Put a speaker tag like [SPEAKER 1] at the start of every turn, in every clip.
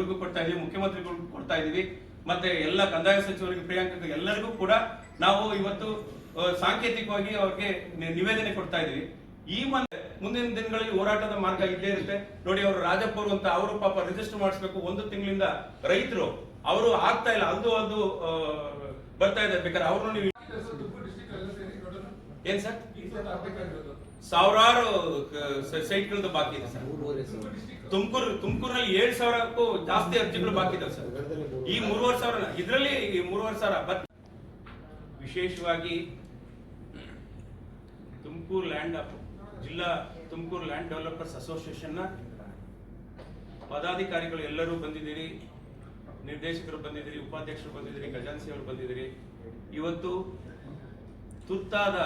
[SPEAKER 1] ಇವ್ರಿಗೂ ಕೊಡ್ತಾ ಇದೀವಿ ಮುಖ್ಯಮಂತ್ರಿಗಳಿಗೂ ಕೊಡ್ತಾ ಇದೀವಿ ಮತ್ತೆ ಎಲ್ಲ ಕಂದಾಯ ಸಚಿವರಿಗೆ ಪ್ರಿಯಾಂಕ ಎಲ್ಲರಿಗೂ ಕೂಡ ನಾವು ಇವತ್ತು ಸಾಂಕೇತಿಕವಾಗಿ ಅವ್ರಿಗೆ ನಿವೇದನೆ ಕೊಡ್ತಾ ಇದೀವಿ ಈ ಮಂತ್ ಮುಂದಿನ ದಿನಗಳಲ್ಲಿ ಹೋರಾಟದ ಮಾರ್ಗ ಇದ್ದೇ ಇರುತ್ತೆ. ನೋಡಿ ಅವರು ರಾಜಪ್ಪ ಅವರು ಅಂತ ಅವರು ಪಾಪ ರಿಜಿಸ್ಟರ್ ಮಾಡಿಸ್ಬೇಕು ಒಂದು ತಿಂಗಳಿಂದ ರೈತರು ಅವರು ಆಗ್ತಾ ಇಲ್ಲ ಅದು ಅದು ಬರ್ತಾ ಇದೆ ಬೇಕಾದ್ರೆ ಅವರು ನೀವು ಏನ್ ಸರ್? ಸಾವಿರಾರು ಸೈಟ್ಗಳದ್ದು ಬಾಕಿ ಇದೆ ಸರ್. ತುಮಕೂರು, ತುಮಕೂರಲ್ಲಿ ಏಳು ಸಾವಿರಕ್ಕೂ ಜಾಸ್ತಿ ಅರ್ಜಿಗಳು ಬಾಕಿ ಇದಾವೆ ಸರ್. ಈ ಮೂರುವರೆ ಸಾವಿರ ಇದರಲ್ಲಿ ಈ ಮೂರುವರೆ ಸಾವಿರ ಬಟ್ ವಿಶೇಷವಾಗಿ ತುಮಕೂರು ಲ್ಯಾಂಡ್ ಜಿಲ್ಲಾ ತುಮಕೂರು ಲ್ಯಾಂಡ್ ಡೆವಲಪರ್ಸ್ ಅಸೋಸಿಯೇಷನ್ನ ಪದಾಧಿಕಾರಿಗಳು ಎಲ್ಲರೂ ಬಂದಿದ್ದೀರಿ, ನಿರ್ದೇಶಕರು ಬಂದಿದ್ದೀರಿ, ಉಪಾಧ್ಯಕ್ಷರು ಬಂದಿದ್ದೀರಿ ಖಜಾನ್ಸಿ ಅವರು ಬಂದಿದ್ದೀರಿ. ಇವತ್ತು ತುರ್ತಾದ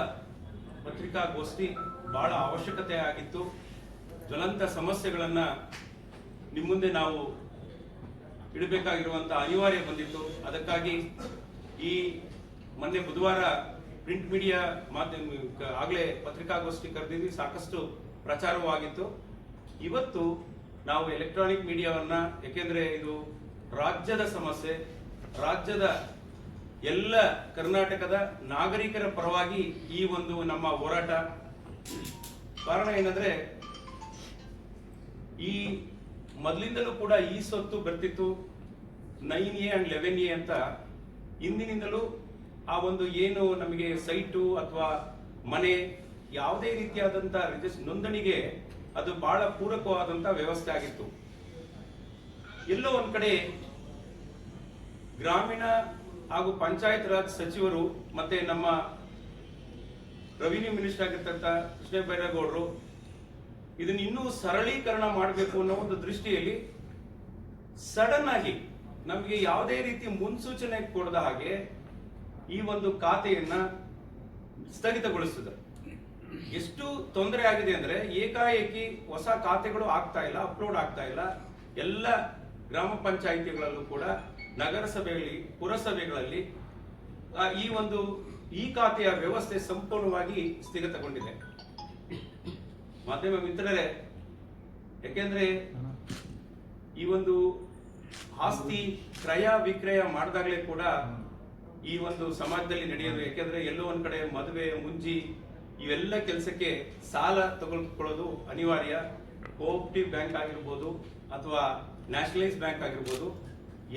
[SPEAKER 1] ಪತ್ರಿಕಾಗೋಷ್ಠಿ ಬಹಳ ಅವಶ್ಯಕತೆ ಆಗಿತ್ತು. ಜ್ವಲಂತ ಸಮಸ್ಯೆಗಳನ್ನ ನಿಮ್ಮ ಮುಂದೆ ನಾವು ಇಡಬೇಕಾಗಿರುವಂತ ಅನಿವಾರ್ಯ ಬಂದಿತ್ತು. ಅದಕ್ಕಾಗಿ ಈ ಮೊನ್ನೆ ಬುಧವಾರ ಪ್ರಿಂಟ್ ಮೀಡಿಯಾ ಮಾಧ್ಯಮ, ಆಗಲೇ ಪತ್ರಿಕಾಗೋಷ್ಠಿ ಕರೆದಿದ್ವಿ. ಸಾಕಷ್ಟು ಪ್ರಚಾರವೂ ಆಗಿತ್ತು. ಇವತ್ತು ನಾವು ಎಲೆಕ್ಟ್ರಾನಿಕ್ ಮೀಡಿಯಾವನ್ನ ಯಾಕೆಂದ್ರೆ ಇದು ರಾಜ್ಯದ ಸಮಸ್ಯೆ, ರಾಜ್ಯದ ಎಲ್ಲ ಕರ್ನಾಟಕದ ನಾಗರಿಕರ ಪರವಾಗಿ ಈ ಒಂದು ನಮ್ಮ ಹೋರಾಟ. ಕಾರಣ ಏನಂದ್ರೆ ಈ ಮೊದಲಿಂದಲೂ ಕೂಡ ಈ ಸ್ವತ್ತು ಬರ್ತಿತ್ತು. Nine A and eleven A ಅಂತ ಹಿಂದಿನಿಂದಲೂ ಆ ಒಂದು ಏನು ನಮಗೆ ಸೈಟು ಅಥವಾ ಮನೆ ಯಾವುದೇ ರೀತಿಯಾದಂಥ ನೋಂದಣಿಗೆ ಅದು ಬಹಳ ಪೂರಕವಾದಂಥ ವ್ಯವಸ್ಥೆ ಆಗಿತ್ತು. ಎಲ್ಲೋ ಒಂದು ಕಡೆ ಗ್ರಾಮೀಣ ಹಾಗೂ ಪಂಚಾಯತ್ ರಾಜ್ ಸಚಿವರು ಮತ್ತೆ ನಮ್ಮ ರೆವಿನ್ಯೂ ಮಿನಿಸ್ಟರ್ ಆಗಿರ್ತಕ್ಕಂಥ ಕೃಷ್ಣ ಬೈರೇಗೌಡರು ಇದನ್ನ ಇನ್ನೂ ಸರಳೀಕರಣ ಮಾಡಬೇಕು ಅನ್ನೋ ಒಂದು ದೃಷ್ಟಿಯಲ್ಲಿ ಸಡನ್ ಆಗಿ ನಮಗೆ ಯಾವುದೇ ರೀತಿ ಮುನ್ಸೂಚನೆ ಕೊಡದ ಹಾಗೆ ಈ ಒಂದು ಖಾತೆಯನ್ನ ಸ್ಥಗಿತಗೊಳಿಸಿದೆ ಎಷ್ಟು ತೊಂದರೆ ಆಗಿದೆ ಅಂದ್ರೆ ಏಕಾಏಕಿ ಹೊಸ ಖಾತೆಗಳು ಆಗ್ತಾ ಇಲ್ಲ, ಅಪ್ಲೋಡ್ ಆಗ್ತಾ ಇಲ್ಲ. ಎಲ್ಲ ಗ್ರಾಮ ಪಂಚಾಯಿತಿಗಳಲ್ಲೂ ಕೂಡ ನಗರಸಭೆಗಳಲ್ಲಿ ಪುರಸಭೆಗಳಲ್ಲಿ ಈ ಒಂದು ಈ ಖಾತೆಯ ವ್ಯವಸ್ಥೆ ಸಂಪೂರ್ಣವಾಗಿ ಸ್ಥಗಿತಗೊಂಡಿದೆ. ಮಾಧ್ಯಮ ಮಿತ್ರರೇ, ಯಾಕೆಂದ್ರೆ ಈ ಒಂದು ಆಸ್ತಿ ಕ್ರಯ ವಿಕ್ರಯ ಮಾಡಿದಾಗಲೇ ಕೂಡ ಈ ಒಂದು ಸಮಾಜದಲ್ಲಿ ನಡೆಯೋದು, ಯಾಕೆಂದ್ರೆ ಎಲ್ಲೋ ಒಂದ್ ಕಡೆ ಮದುವೆ, ಮುಂಜಿ ಇವೆಲ್ಲ ಕೆಲಸಕ್ಕೆ ಸಾಲ ತಗೊಳ್ಕೊಳ್ಳೋದು ಅನಿವಾರ್ಯ. ಕೋಆಪರೇಟಿವ್ ಬ್ಯಾಂಕ್ ಆಗಿರ್ಬೋದು ಅಥವಾ ನ್ಯಾಷನಲೈಸ್ ಬ್ಯಾಂಕ್ ಆಗಿರ್ಬೋದು,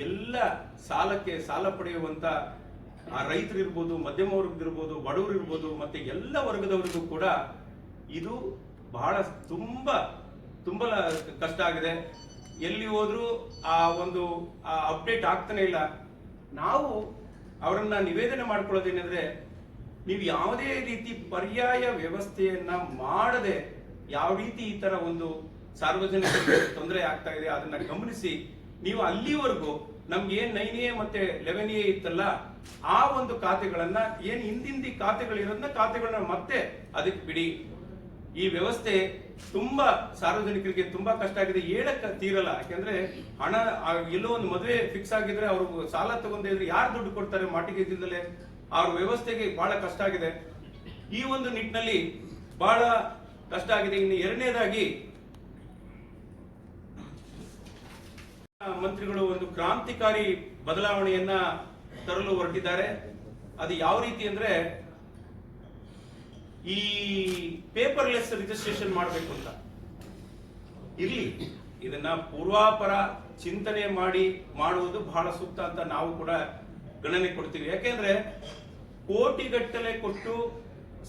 [SPEAKER 1] ಎಲ್ಲ ಸಾಲಕ್ಕೆ ಸಾಲ ಪಡೆಯುವಂತ ಆ ರೈತರು ಇರ್ಬೋದು ಮಧ್ಯಮ ವರ್ಗದ ಇರ್ಬೋದು ಬಡವರು ಇರ್ಬೋದು ಮತ್ತೆ ಎಲ್ಲ ವರ್ಗದವರಿಗೂ ಕೂಡ ಇದು ಬಹಳ ತುಂಬ ತುಂಬ ಕಷ್ಟ ಆಗಿದೆ. ಎಲ್ಲಿ ಹೋದರೂ ಆ ಒಂದು ಅಪ್ಡೇಟ್ ಆಗ್ತಾನೆ ಇಲ್ಲ. ನಾವು ಅವರನ್ನ ನಿವೇದನೆ ಮಾಡ್ಕೊಳ್ಳೋದೇನೆಂದ್ರೆ, ನೀವು ಯಾವುದೇ ರೀತಿ ಪರ್ಯಾಯ ವ್ಯವಸ್ಥೆಯನ್ನ ಮಾಡದೆ ಯಾವ ರೀತಿ ಈ ತರ ಒಂದು ಸಾರ್ವಜನಿಕರಿಗೆ ತೊಂದರೆ ಆಗ್ತಾ ಇದೆ ಅದನ್ನ ಗಮನಿಸಿ, ನೀವು ಅಲ್ಲಿವರೆಗೂ ನಮ್ಗೆ ಏನ್ ನೈನ್ ಎ ಮತ್ತೆ ಲೆವೆನ್ ಎ ಇತ್ತಲ್ಲ, ಆ ಒಂದು ಖಾತೆಗಳನ್ನ, ಏನ್ ಹಿಂದಿಂದಿ ಖಾತೆಗಳಿರೋದನ್ನ ಖಾತೆಗಳನ್ನ ಮತ್ತೆ ಅದಕ್ಕೆ ಬಿಡಿ. ಈ ವ್ಯವಸ್ಥೆ ತುಂಬಾ ಸಾರ್ವಜನಿಕರಿಗೆ ತುಂಬಾ ಕಷ್ಟ ಆಗಿದೆ. ಹೇಳಕ್ ತೀರಲ್ಲ. ಯಾಕೆಂದ್ರೆ ಹಣ ಎಲ್ಲೋ ಒಂದು ಮದುವೆ ಫಿಕ್ಸ್ ಆಗಿದ್ರೆ ಅವರು ಸಾಲ ತಗೊಂಡಿದ್ರೆ ಯಾರು ದುಡ್ಡು ಕೊಡ್ತಾರೆ ಮಾಟಿಗೆ ಇದ್ದಿದ್ದಲೇ ಅವ್ರ ವ್ಯವಸ್ಥೆಗೆ ಬಹಳ ಕಷ್ಟ ಆಗಿದೆ. ಈ ಒಂದು ನಿಟ್ಟಿನಲ್ಲಿ ಬಹಳ ಕಷ್ಟ ಆಗಿದೆ. ಇನ್ನು ಎರಡನೇದಾಗಿ, ಮಂತ್ರಿಗಳು ಒಂದು ಕ್ರಾಂತಿಕಾರಿ ಬದಲಾವಣೆಯನ್ನ ತರಲು ಹೊರಟಿದ್ದಾರೆ. ಅದು ಯಾವ ರೀತಿ ಅಂದ್ರೆ ಈ ಪೇಪರ್ಲೆಸ್ ರಿಜಿಸ್ಟ್ರೇಷನ್ ಮಾಡಬೇಕು ಅಂತ. ಇರಲಿ. ಇದನ್ನ ಪೂರ್ವಾಪರ ಚಿಂತನೆ ಮಾಡಿ ಮಾಡುವುದು ಬಹಳ ಸೂಕ್ತ ಅಂತ ನಾವು ಕೂಡ ಗಣನೆ ಕೊಡ್ತೀವಿ. ಯಾಕೆಂದ್ರೆ ಕೋಟಿಗಟ್ಟಲೆ ಕೊಟ್ಟು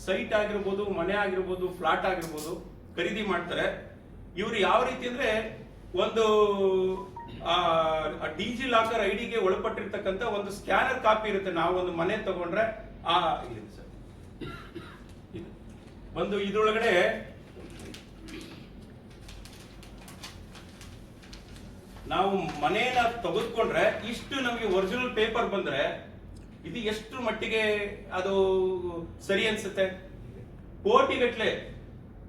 [SPEAKER 1] ಸೈಟ್ ಆಗಿರ್ಬೋದು ಮನೆ ಆಗಿರ್ಬೋದು ಫ್ಲಾಟ್ ಆಗಿರ್ಬೋದು ಖರೀದಿ ಮಾಡ್ತಾರೆ. ಇವರು ಯಾವ ರೀತಿ ಅಂದ್ರೆ ಒಂದು ಡಿಜಿ ಲಾಕರ್ ಐಡಿಗೆ ಒಳಪಟ್ಟಿರ್ತಕ್ಕಂಥ ಒಂದು ಸ್ಕ್ಯಾನರ್ ಕಾಪಿ ಇರುತ್ತೆ. ನಾವು ಒಂದು ಮನೆ ತಗೊಂಡ್ರೆ ಆ ಇದೆ ಸರ್. ಒಂದು ಇದ್ರೊಳಗಡೆ ನಾವು ಮನೇನ ತೆಗೆದುಕೊಂಡ್ರೆ ಇಷ್ಟು ನಮಗೆ ಒರಿಜಿನಲ್ ಪೇಪರ್ ಬಂದ್ರೆ ಇದು ಎಷ್ಟು ಮಟ್ಟಿಗೆ ಅದು ಸರಿ ಅನ್ಸುತ್ತೆ? ಕೋಟಿಗಟ್ಲೆ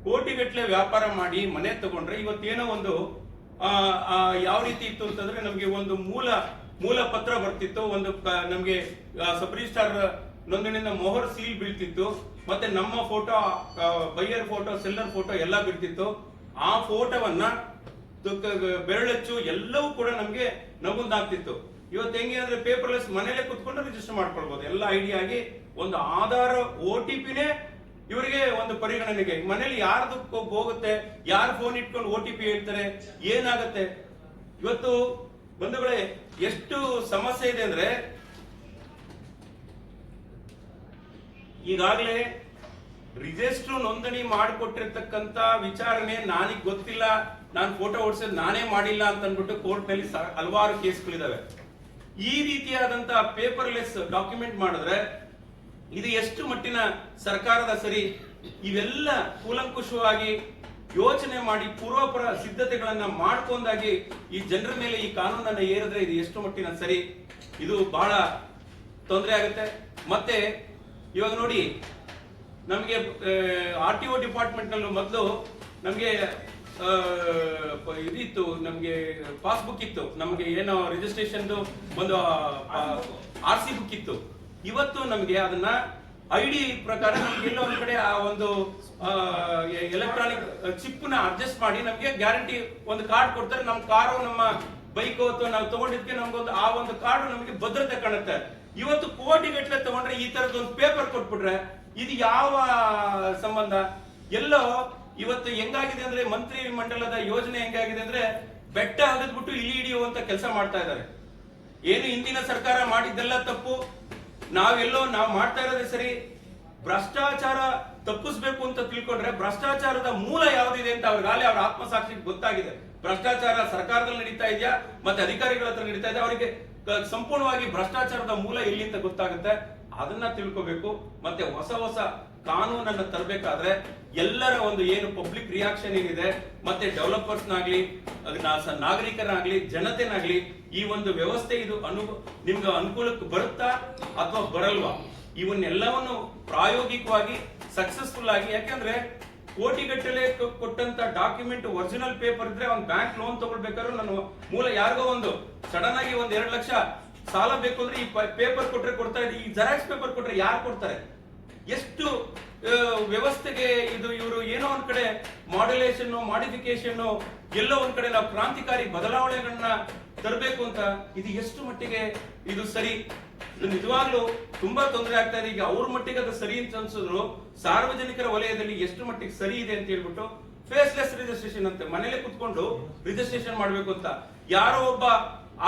[SPEAKER 1] ಕೋಟಿಗಟ್ಲೆ ವ್ಯಾಪಾರ ಮಾಡಿ ಮನೆ ತಗೊಂಡ್ರೆ ಇವತ್ತೇನೋ ಒಂದು ಯಾವ ರೀತಿ ಇತ್ತು ಅಂತಂದ್ರೆ ನಮಗೆ ಒಂದು ಮೂಲ ಮೂಲ ಪತ್ರ ಬರ್ತಿತ್ತು, ಒಂದು ನಮಗೆ ನಮ್ಗೆ ಸಬ್ ರಿಜಿಸ್ಟ್ರಾರ್ ನೋಂದಣಿಯಿಂದ ಮೊಹರ್ ಸೀಲ್ ಬೀಳ್ತಿತ್ತು, ಮತ್ತೆ ನಮ್ಮ photo buyer photo seller photo ಎಲ್ಲ ಬೀಳ್ತಿತ್ತು. ಆ ಫೋಟೋವನ್ನ ಬೆರಳಚ್ಚು ಎಲ್ಲವೂ ಕೂಡ ನಮ್ಗೆ ನಗುಂದಾಗ್ತಿತ್ತು. ಇವತ್ತು ಹೆಂಗೆ ಅಂದ್ರೆ ಪೇಪರ್ಲೆಸ್ ಮನೇಲೆ ಕುತ್ಕೊಂಡು ರಿಜಿಸ್ಟರ್ ಮಾಡ್ಕೊಳ್ಬಹುದು ಎಲ್ಲ ಐಡಿ ಆಗಿ ಒಂದು ಆಧಾರ ಓ ಟಿ ಪಿನೇ ಇವರಿಗೆ ಒಂದು ಪರಿಗಣನೆಗೆ. ಮನೇಲಿ ಯಾರ್ದು ಹೋಗುತ್ತೆ, ಯಾರು ಫೋನ್ ಇಟ್ಕೊಂಡು ಓ ಟಿ ಪಿ ಹೇಳ್ತಾರೆ, ಏನಾಗುತ್ತೆ? ಇವತ್ತು ಬಂಧುಗಳೇ, ಎಷ್ಟು ಸಮಸ್ಯೆ ಇದೆ ಅಂದ್ರೆ ಈಗಾಗಲೇ ರಿಜಿಸ್ಟರ್ ನೋಂದಣಿ ಮಾಡಿಕೊಟ್ಟಿರ್ತಕ್ಕಂಥ ವಿಚಾರಣೆ ನನಗೆ ಗೊತ್ತಿಲ್ಲ. ನಾನು ಫೋಟೋ ಓಡಿಸೋದು ನಾನೇ ಮಾಡಿಲ್ಲ ಅಂತ ಅಂದ್ಬಿಟ್ಟು ಕೋರ್ಟ್ನಲ್ಲಿ ಸ- ಹಲವಾರು ಕೇಸ್ಗಳಿದಾವೆ. ಈ ರೀತಿಯಾದಂತ ಪೇಪರ್ಲೆಸ್ ಡಾಕ್ಯುಮೆಂಟ್ ಮಾಡಿದ್ರೆ ಇದು ಎಷ್ಟು ಮಟ್ಟಿನ ಸರ್ಕಾರದ ಸರಿ? ಇವೆಲ್ಲ ಕೂಲಂಕುಷವಾಗಿ ಯೋಚನೆ ಮಾಡಿ ಪೂರ್ವಪರ ಸಿದ್ಧತೆಗಳನ್ನ ಮಾಡ್ಕೊಂಡಾಗಿ ಈ ಜನರ ಮೇಲೆ ಈ ಕಾನೂನನ್ನ ಏರಿದ್ರೆ ಇದು ಎಷ್ಟು ಮಟ್ಟಿನ ಸರಿ? ಇದು ಬಹಳ ತೊಂದರೆ ಆಗುತ್ತೆ. ಮತ್ತೆ ಇವಾಗ ನೋಡಿ, ನಮಗೆ ಆರ್ ಟಿ ಒ ಡಿಪಾರ್ಟ್ಮೆಂಟ್ ನಲ್ಲೂ ಮೊದಲು ನಮಗೆ ಇದಿತ್ತು, ನಮಗೆ ಪಾಸ್ಬುಕ್ ಇತ್ತು. ನಮಗೆ ಏನೋ ರಿಜಿಸ್ಟ್ರೇಷನ್ ಒಂದು ಆರ್ ಸಿ ಬುಕ್ ಇತ್ತು. ಇವತ್ತು ನಮಗೆ ಅದನ್ನ ಐ ಡಿ ಪ್ರಕಾರ ನಮ್ಗೆ ಎಲ್ಲೋ ಒಂದ್ ಕಡೆ ಆ ಒಂದು ಎಲೆಕ್ಟ್ರಾನಿಕ್ ಚಿಪ್ನ ಅಡ್ಜಸ್ಟ್ ಮಾಡಿ ನಮಗೆ ಗ್ಯಾರಂಟಿ ಒಂದು ಕಾರ್ಡ್ ಕೊಡ್ತಾರೆ. ನಮ್ಮ ಕಾರು ನಮ್ಮ ಬೈಕ್ ಅಥವಾ ನಾವು ತಗೊಂಡಿದ್ಕೆ ನಮ್ಗೊಂದು ಆ ಒಂದು ಕಾರ್ಡ್ ನಮಗೆ ಭದ್ರತೆ ಕಾಣುತ್ತೆ. ಇವತ್ತು ಕೋಟಿ ಗಟ್ಟಲೆ ತಗೊಂಡ್ರೆ ಈ ತರದ ಒಂದು ಪೇಪರ್ ಕೊಟ್ಬಿಟ್ರೆ ಇದು ಯಾವ ಸಂಬಂಧ? ಎಲ್ಲೋ ಇವತ್ತು ಹೆಂಗಾಗಿದೆ ಅಂದ್ರೆ ಮಂತ್ರಿ ಮಂಡಲದ ಯೋಜನೆ ಹೆಂಗಾಗಿದೆ ಅಂದ್ರೆ ಬೆಟ್ಟ ಹಗದ್ಬಿಟ್ಟು ಇಲಿ ಹಿಡಿಯುವಂತ ಕೆಲಸ ಮಾಡ್ತಾ ಇದ್ದಾರೆ. ಏನು ಹಿಂದಿನ ಸರ್ಕಾರ ಮಾಡಿದ್ದೆಲ್ಲ ತಪ್ಪು? ನಾವೆಲ್ಲೋ ನಾವು ಮಾಡ್ತಾ ಇರೋದೇ ಸರಿ. ಭ್ರಷ್ಟಾಚಾರ ತಪ್ಪಿಸ್ಬೇಕು ಅಂತ ತಿಳ್ಕೊಂಡ್ರೆ ಭ್ರಷ್ಟಾಚಾರದ ಮೂಲ ಯಾವ್ದಿದೆ ಅಂತ ಅವ್ರಿಗಾಗಲೇ ಅವ್ರ ಆತ್ಮಸಾಕ್ಷಿಗೆ ಗೊತ್ತಾಗಿದೆ. ಭ್ರಷ್ಟಾಚಾರ ಸರ್ಕಾರದಲ್ಲಿ ನಡೀತಾ ಇದೆಯಾ? ಮತ್ತೆ ಅಧಿಕಾರಿಗಳ ಹತ್ರ ನಡೀತಾ ಇದೆ ಅವರಿಗೆ ಸಂಪೂರ್ಣವಾಗಿ ಭ್ರಷ್ಟಾಚಾರದ ಮೂಲ ಎಲ್ಲಿ ಅಂತ ಗೊತ್ತಾಗುತ್ತೆ? ಅದನ್ನ ತಿಳ್ಕೋಬೇಕು. ಮತ್ತೆ ಹೊಸ ಹೊಸ ಕಾನೂನನ್ನ ತರಬೇಕಾದ್ರೆ ಎಲ್ಲರ ಒಂದು ಏನು ಪಬ್ಲಿಕ್ ರಿಯಾಕ್ಷನ್ ಏನಿದೆ, ಮತ್ತೆ ಡೆವಲಪರ್ಸ್ ನಾಗ್ಲಿ ನಾಗರಿಕರಾಗ್ಲಿ, ಜನತೆನಾಗ್ಲಿ, ಈ ಒಂದು ವ್ಯವಸ್ಥೆ ಇದು ಅನು ನಿಮ್ಗೆ ಅನುಕೂಲಕ್ಕೆ ಬರುತ್ತಾ ಅಥವಾ ಬರಲ್ವಾ? ಇವನ್ನೆಲ್ಲವನ್ನು ಪ್ರಾಯೋಗಿಕವಾಗಿ ಸಕ್ಸಸ್ಫುಲ್ ಆಗಿ, ಯಾಕಂದ್ರೆ ಕೋಟಿಗಟ್ಟಲೆ ಕೊಟ್ಟಂತ ಡಾಕ್ಯುಮೆಂಟ್ ಒರಿಜಿನಲ್ ಪೇಪರ್ ಇದ್ರೆ ಒಂದು ಬ್ಯಾಂಕ್ ಲೋನ್ ತಗೊಳ್ಬೇಕಾದ್ರೆ ನಾನು ಮೂಲ ಯಾರಿಗೋ ಒಂದು. ಸಡನ್ ಆಗಿ ಒಂದ್ ಎರಡು ಲಕ್ಷ ಸಾಲ ಬೇಕು ಅಂದ್ರೆ ಈ ಪೇಪರ್ ಕೊಟ್ರೆ ಕೊಡ್ತಾ ಇದೆ ಈ ಜೆರಾಕ್ಸ್ ಪೇಪರ್ ಕೊಟ್ರೆ ಯಾರು ಕೊಡ್ತಾರೆ? ಎಷ್ಟು ವ್ಯವಸ್ಥೆಗೆ ಇದು ಇವರು ಏನೋ ಒಂದ್ ಕಡೆ ಮಾಡ್ಯುಲೇಷನ್ ಮಾಡಿಫಿಕೇಶನ್ ಎಲ್ಲೋ ಒಂದ್ ಕಡೆ ನಾವು ಕ್ರಾಂತಿಕಾರಿ ಬದಲಾವಣೆಗಳನ್ನ ತರಬೇಕು ಅಂತ ಇದು ಎಷ್ಟು ಮಟ್ಟಿಗೆ ಇದು ಸರಿ? ನಿಜವಾಗ್ಲೂ ತುಂಬಾ ತೊಂದರೆ ಆಗ್ತಾ ಇದೆ. ಈಗ ಅವ್ರ ಮಟ್ಟಿಗೆ ಅದು ಸರಿ ಅಂತ ಅನ್ಸಿದ್ರು, ಸಾರ್ವಜನಿಕರ ವಲಯದಲ್ಲಿ ಎಷ್ಟು ಮಟ್ಟಿಗೆ ಸರಿ ಇದೆ ಅಂತ ಹೇಳ್ಬಿಟ್ಟು ಫೇಸ್ಲೆಸ್ ರಿಜಿಸ್ಟ್ರೇಷನ್ ಅಂತ. ಮನೇಲೆ ಕುತ್ಕೊಂಡು ರಿಜಿಸ್ಟ್ರೇಷನ್ ಮಾಡ್ಬೇಕು ಅಂತ. ಯಾರೋ ಒಬ್ಬ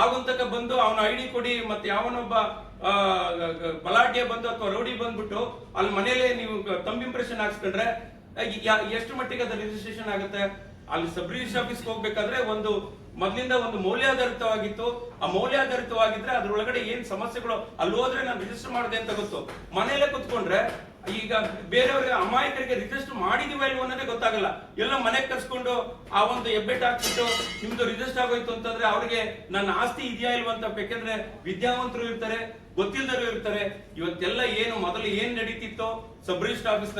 [SPEAKER 1] ಆಗುಂತಕ ಬಂದು ಅವನ ಐಡಿ ಕೊಡಿ, ಮತ್ತೆ ಯಾವನೊಬ್ಬ ಬಲಾಢ್ಯ ಬಂದು ಅಥವಾ ರೌಡಿ ಬಂದ್ಬಿಟ್ಟು ಅಲ್ಲಿ ಮನೇಲೆ ನೀವು ತಂಬ್ ಇಂಪ್ರೆಷನ್ ಹಾಕ್ಸ್ಕೊಂಡ್ರೆ ಎಷ್ಟು ಮಟ್ಟಿಗೆ ಅದು ರಿಜಿಸ್ಟ್ರೇಷನ್ ಆಗುತ್ತೆ? ಅಲ್ಲಿ ಸಬ್ ರಿಜಿಸ್ಟರ್ ಆಫೀಸ್ಗೆ ಹೋಗ್ಬೇಕಾದ್ರೆ ಒಂದು ಮೊದಲಿಂದ ಒಂದು ಮೌಲ್ಯಾಧಾರಿತವಾಗಿತ್ತು. ಆ ಮೌಲ್ಯಾಧಾರಿತವಾಗಿದ್ರೆ ಅದ್ರೊಳಗಡೆ ಏನ್ ಸಮಸ್ಯೆಗಳು, ಅಲ್ಲಿ ಹೋದ್ರೆ ನಾನು ರಿಜಿಸ್ಟರ್ ಮಾಡಿದೆ ಅಂತ ಗೊತ್ತು. ಮನೆಯಲ್ಲೇ ಕುತ್ಕೊಂಡ್ರೆ ಈಗ ಬೇರೆಯವ್ರಿಗೆ ಅಮಾಯಕರಿಗೆ ರಿಜಿಸ್ಟರ್ ಮಾಡಿದೀವ ಇಲ್ವೋ ಅನ್ನೋದೇ ಗೊತ್ತಾಗಲ್ಲ. ಎಲ್ಲ ಮನೆಗೆ ಕರ್ಸ್ಕೊಂಡು ಆ ಒಂದು ಹೆಬ್ಬೆಟ್ ಹಾಕ್ಬಿಟ್ಟು ನಿಮ್ದು ರಿಜಿಸ್ಟರ್ ಆಗೋಯ್ತು ಅಂತಂದ್ರೆ ಅವ್ರಿಗೆ ನನ್ನ ಆಸ್ತಿ ಇದೆಯಾ ಇಲ್ವಂತ ಬೇಕಂದ್ರೆ ವಿದ್ಯಾವಂತರು ಇರ್ತಾರೆ. ಗೊತ್ತಿಲ್ಲದರು ಇರ್ತಾರೆ. ಇವತ್ತೆಲ್ಲ ಏನು, ಮೊದಲು ಏನ್ ನಡೀತಿತ್ತೋ ಸಬ್ ರಿಜಿಸ್ಟರ್ ಆಫೀಸ್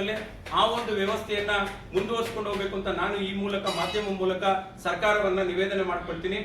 [SPEAKER 1] ಆ ಒಂದು ವ್ಯವಸ್ಥೆಯನ್ನ ಮುಂದುವರಿಸಿಕೊಂಡು ಹೋಗ್ಬೇಕು ಅಂತ ನಾನು ಈ ಮೂಲಕ, ಮಾಧ್ಯಮ ಮೂಲಕ ಸರ್ಕಾರವನ್ನ ನಿವೇದನೆ ಮಾಡ್ಕೊಳ್ತೀನಿ.